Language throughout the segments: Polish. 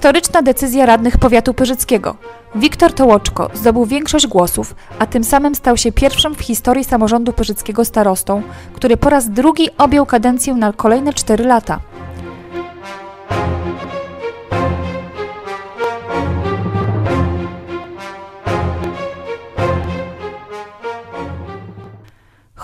Historyczna decyzja radnych powiatu pyrzyckiego. Wiktor Tołoczko zdobył większość głosów, a tym samym stał się pierwszym w historii samorządu pyrzyckiego starostą, który po raz drugi objął kadencję na kolejne 4 lata.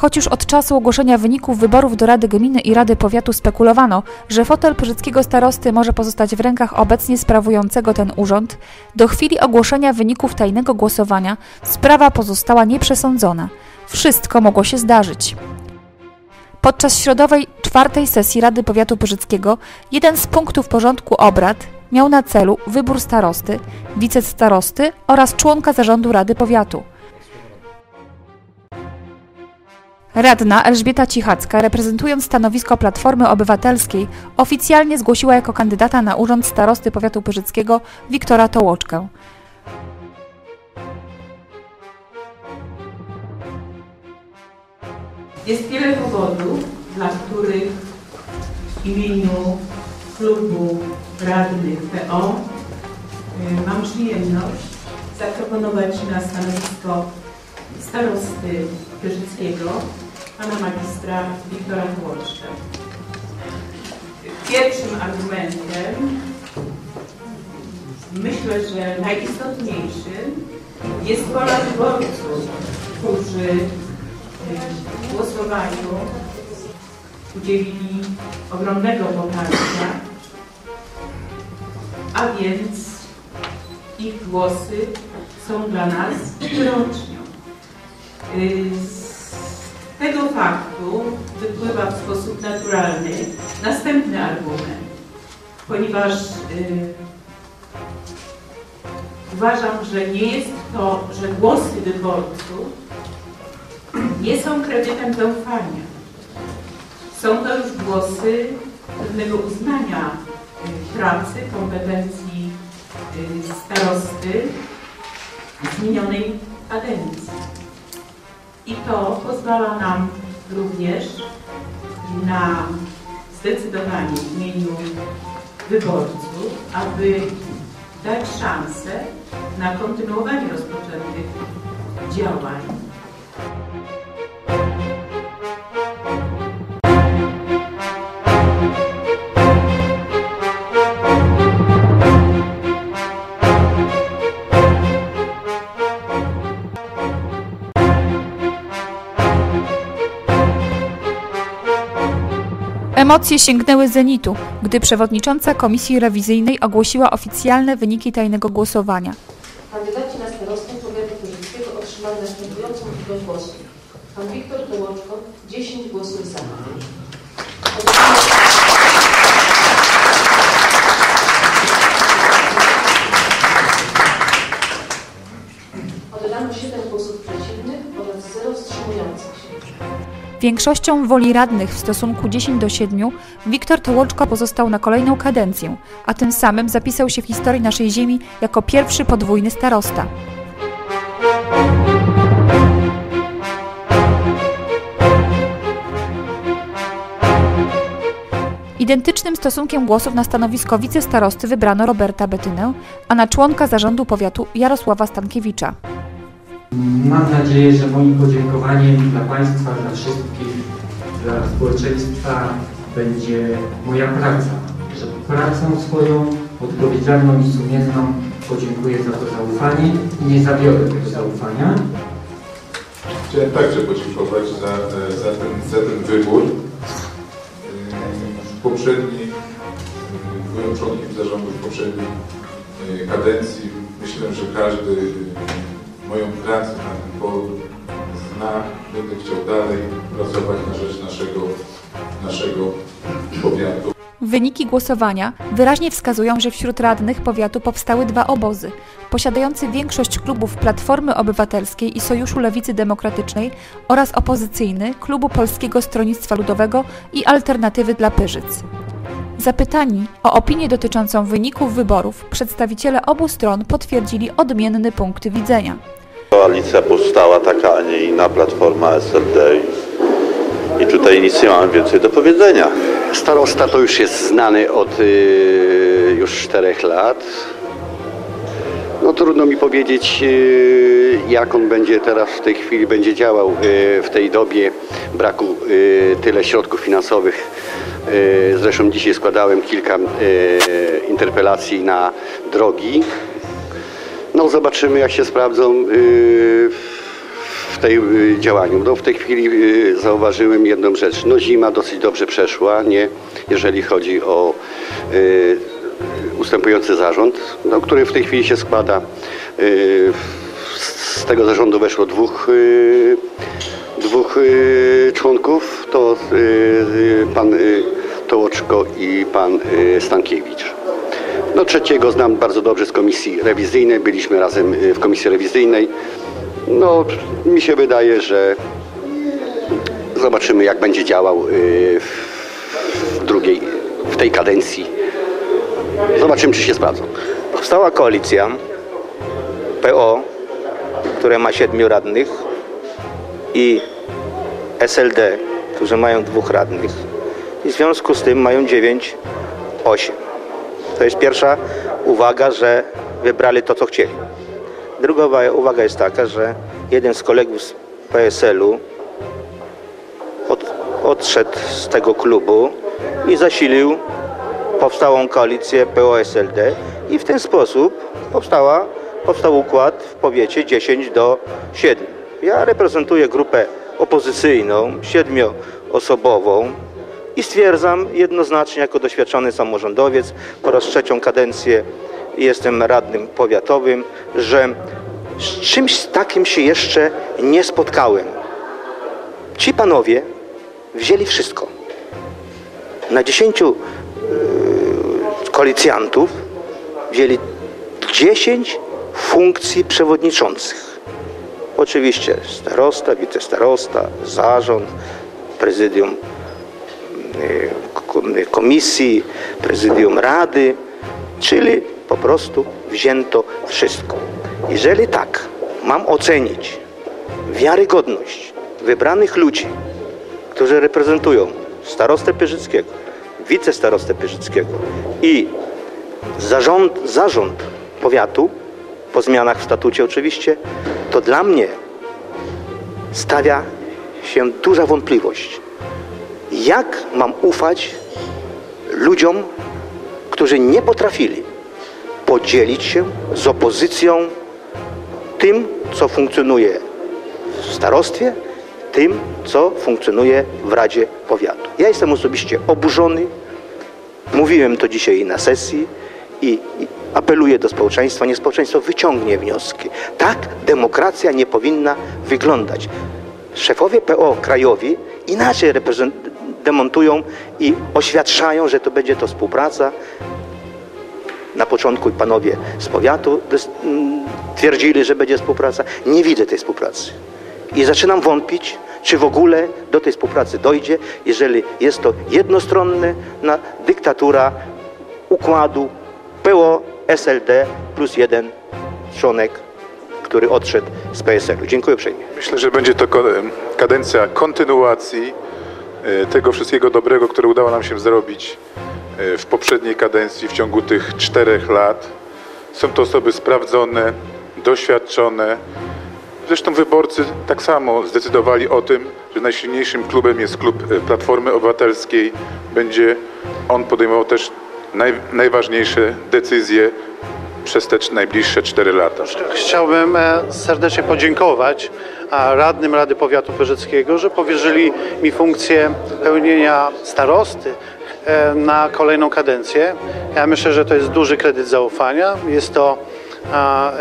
Choć już od czasu ogłoszenia wyników wyborów do Rady Gminy i Rady Powiatu spekulowano, że fotel pyrzyckiego starosty może pozostać w rękach obecnie sprawującego ten urząd, do chwili ogłoszenia wyników tajnego głosowania sprawa pozostała nieprzesądzona. Wszystko mogło się zdarzyć. Podczas środowej czwartej sesji Rady Powiatu Pyrzyckiego jeden z punktów porządku obrad miał na celu wybór starosty, wicestarosty oraz członka zarządu Rady Powiatu – Radna Elżbieta Cichacka, reprezentując stanowisko Platformy Obywatelskiej, oficjalnie zgłosiła jako kandydata na urząd starosty powiatu pyrzyckiego Wiktora Tołoczkę. Jest wiele powodów, dla których w imieniu klubu radnych PO y, mam przyjemność zaproponować na stanowisko starosty Pyrzyckiego pana magistra Wiktora Tłoczka. Pierwszym argumentem, myślę, że najistotniejszym, jest wola wyborców, którzy w głosowaniu udzielili ogromnego poparcia, a więc ich głosy są dla nas wyrocznią. Z tego faktu wypływa w sposób naturalny następny argument, ponieważ yy, uważam, że nie jest to, że głosy wyborców nie są kredytem zaufania. Są to już głosy pewnego uznania pracy, kompetencji starosty z minionej kadencji. I to pozwala nam również na zdecydowanie w imieniu wyborców, aby dać szansę na kontynuowanie rozpoczętych działań Emocje sięgnęły zenitu, gdy przewodnicząca komisji rewizyjnej ogłosiła oficjalne wyniki tajnego głosowania. Kandydaci na starostę powiatu pyrzyckiego otrzymali następującą liczbę głosów. Pan Wiktor Dołoczko 10 głosów za. Większością woli radnych w stosunku 10 do 7 Wiktor Tołoczko pozostał na kolejną kadencję, a tym samym zapisał się w historii naszej ziemi jako pierwszy podwójny starosta. Identycznym stosunkiem głosów na stanowisko wicestarosty wybrano Roberta Betynę, a na członka zarządu powiatu Jarosława Stankiewicza. Mam nadzieję, że moim podziękowaniem dla Państwa, dla wszystkich, dla społeczeństwa będzie moja praca. Że pracą swoją, odpowiedzialną i sumienną podziękuję za to zaufanie i nie zabiorę tego zaufania. Chciałem także podziękować za, za, ten, za ten wybór. Poprzedni, byłem członkiem zarządu w poprzedniej kadencji. Myślę, że każdy moją pracę na tym polu zna, będę chciał dalej pracować na rzecz naszego, naszego powiatu. Wyniki głosowania wyraźnie wskazują, że wśród radnych powiatu powstały dwa obozy. Posiadający większość klubów Platformy Obywatelskiej i Sojuszu Lewicy Demokratycznej oraz opozycyjny Klubu Polskiego Stronnictwa Ludowego i Alternatywy dla Pyrzyc. Zapytani o opinię dotyczącą wyników wyborów, przedstawiciele obu stron potwierdzili odmienne punkty widzenia. Koalicja powstała taka, a nie inna, Platforma SLD i tutaj nic nie mamy więcej do powiedzenia. Starosta to już jest znany od y, już czterech lat. No trudno mi powiedzieć, y, jak on będzie teraz w tej chwili będzie działał y, w tej dobie braku y, tyle środków finansowych. Y, Zresztą dzisiaj składałem kilka y, interpelacji na drogi. No zobaczymy jak się sprawdzą y, w tej działaniu. No w tej chwili zauważyłem jedną rzecz. No zima dosyć dobrze przeszła, nie? Jeżeli chodzi o ustępujący zarząd, no, który w tej chwili się składa. Z tego zarządu weszło dwóch, dwóch członków, to y, y, pan y, Tołoczko i pan y, Stankiewicz. No trzeciego znam bardzo dobrze z komisji rewizyjnej, byliśmy razem y, w komisji rewizyjnej. No mi się wydaje, że zobaczymy jak będzie działał y, w drugiej, w tej kadencji. Zobaczymy czy się sprawdzą. Powstała koalicja PO, które ma siedmiu radnych i SLD, którzy mają dwóch radnych i w związku z tym mają dziewięć, osiem. To jest pierwsza uwaga, że wybrali to, co chcieli. Druga uwa- uwaga jest taka, że jeden z kolegów z PSL-u od, odszedł z tego klubu i zasilił powstałą koalicję PO-SLD i w ten sposób powstała, powstał układ w powiecie 10 do 7. Ja reprezentuję grupę opozycyjną, siedmioosobową i stwierdzam jednoznacznie jako doświadczony samorządowiec, po raz trzecią kadencję jestem radnym powiatowym, że z czymś takim się jeszcze nie spotkałem. Ci panowie wzięli wszystko. Na 10 koalicjantów wzięli 10 funkcji przewodniczących. Oczywiście starosta, wicestarosta, zarząd, prezydium y, ko- komisji, prezydium rady, czyli po prostu wzięto wszystko. Jeżeli tak mam ocenić wiarygodność wybranych ludzi, którzy reprezentują starostę Pyrzyckiego, wicestarostę Pyrzyckiego i zarząd, zarząd powiatu, po zmianach w statucie oczywiście, to dla mnie stawia się duża wątpliwość. Jak mam ufać ludziom, którzy nie potrafili podzielić się z opozycją tym, co funkcjonuje w starostwie, tym, co funkcjonuje w Radzie Powiatu. Ja jestem osobiście oburzony, mówiłem to dzisiaj na sesji i, i apeluję do społeczeństwa, niech społeczeństwo wyciągnie wnioski. Tak demokracja nie powinna wyglądać. Szefowie PO krajowi inaczej demontują i oświadczają, że to będzie to współpraca. Na początku panowie z powiatu twierdzili, że będzie współpraca. Nie widzę tej współpracy. I zaczynam wątpić, czy w ogóle do tej współpracy dojdzie, jeżeli jest to jednostronne na dyktatura układu PO SLD plus jeden członek, który odszedł z PSL-u. Dziękuję uprzejmie. Myślę, że będzie to kadencja kontynuacji e, tego wszystkiego dobrego, które udało nam się zrobić e, w poprzedniej kadencji w ciągu tych czterech lat. Są to osoby sprawdzone, doświadczone. Zresztą wyborcy tak samo zdecydowali o tym, że najsilniejszym klubem jest klub e, Platformy Obywatelskiej. Będzie on podejmował też naj, najważniejsze decyzje przez te najbliższe cztery lata. Chciałbym e, serdecznie podziękować radnym Rady Powiatu Pyrzyckiego, że powierzyli mi funkcję pełnienia starosty e, na kolejną kadencję. Ja myślę, że to jest duży kredyt zaufania. Jest to e,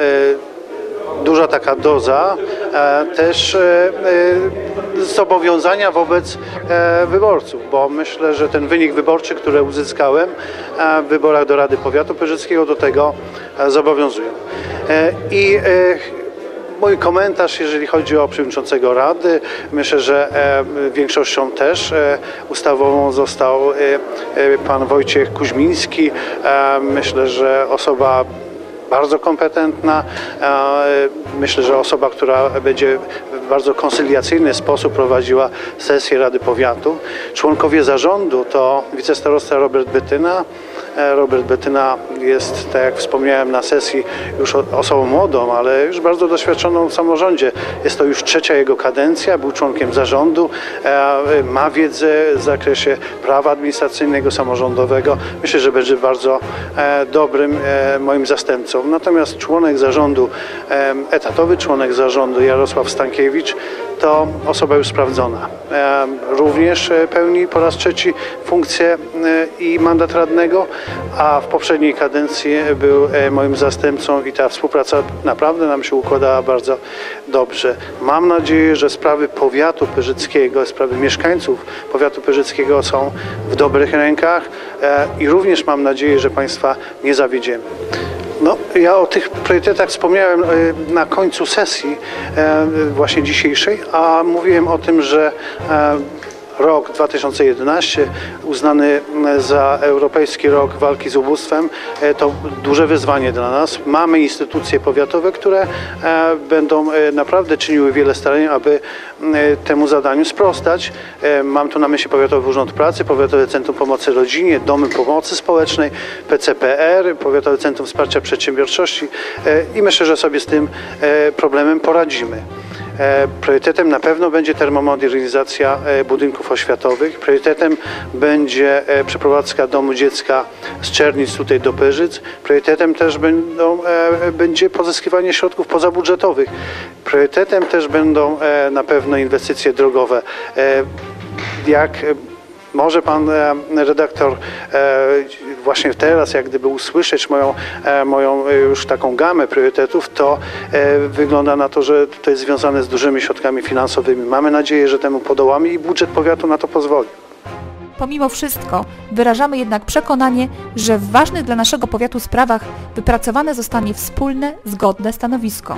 duża taka doza e, też e, e, zobowiązania wobec wyborców, bo myślę, że ten wynik wyborczy, który uzyskałem w wyborach do Rady Powiatu Pyrzyckiego do tego e, zobowiązują. E, I Mój komentarz, jeżeli chodzi o przewodniczącego Rady, myślę, że większością też ustawową został pan Wojciech Kuźmiński. Myślę, że osoba bardzo kompetentna. E, Myślę, że osoba, która będzie w bardzo konsyliacyjny sposób prowadziła sesję Rady Powiatu. Członkowie zarządu to wicestarosta Robert Bytyna, Robert Betyna jest, tak jak wspomniałem na sesji, już osobą młodą, ale już bardzo doświadczoną w samorządzie. Jest to już trzecia jego kadencja, był członkiem zarządu, e, ma wiedzę w zakresie prawa administracyjnego, samorządowego. Myślę, że będzie bardzo e, dobrym e, moim zastępcą. Natomiast członek zarządu, e, etatowy członek zarządu Jarosław Stankiewicz to osoba już sprawdzona. E, Również e, pełni po raz trzeci funkcję e, i mandat radnego, a w poprzedniej kadencji był e, moim zastępcą i ta współpraca naprawdę nam się układała bardzo dobrze. Mam nadzieję, że sprawy powiatu pyrzyckiego, sprawy mieszkańców powiatu pyrzyckiego są w dobrych rękach e, i również mam nadzieję, że Państwa nie zawiedziemy. No, ja o tych priorytetach wspomniałem e, na końcu sesji właśnie dzisiejszej, a mówiłem o tym, że rok 2011 uznany za Europejski Rok Walki z Ubóstwem e, to duże wyzwanie dla nas. Mamy instytucje powiatowe, które e, będą e, naprawdę czyniły wiele starań, aby e, temu zadaniu sprostać. E, Mam tu na myśli Powiatowy Urząd Pracy, Powiatowe Centrum Pomocy Rodzinie, Domy Pomocy Społecznej, PCPR, Powiatowe Centrum Wsparcia Przedsiębiorczości e, i myślę, że sobie z tym e, problemem poradzimy. E, Priorytetem na pewno będzie termomodernizacja e, budynków oświatowych. Priorytetem będzie e, przeprowadzka domu dziecka z Czernic tutaj do Pyrzyc. Priorytetem też będą, będzie pozyskiwanie środków pozabudżetowych. Priorytetem też będą na pewno inwestycje drogowe. Jak może pan e, redaktor e, właśnie teraz, jak gdyby usłyszeć moją, e, moją już taką gamę priorytetów, to wygląda na to, że to jest związane z dużymi środkami finansowymi. Mamy nadzieję, że temu podołamy i budżet powiatu na to pozwoli. Pomimo wszystko wyrażamy jednak przekonanie, że w ważnych dla naszego powiatu sprawach wypracowane zostanie wspólne, zgodne stanowisko.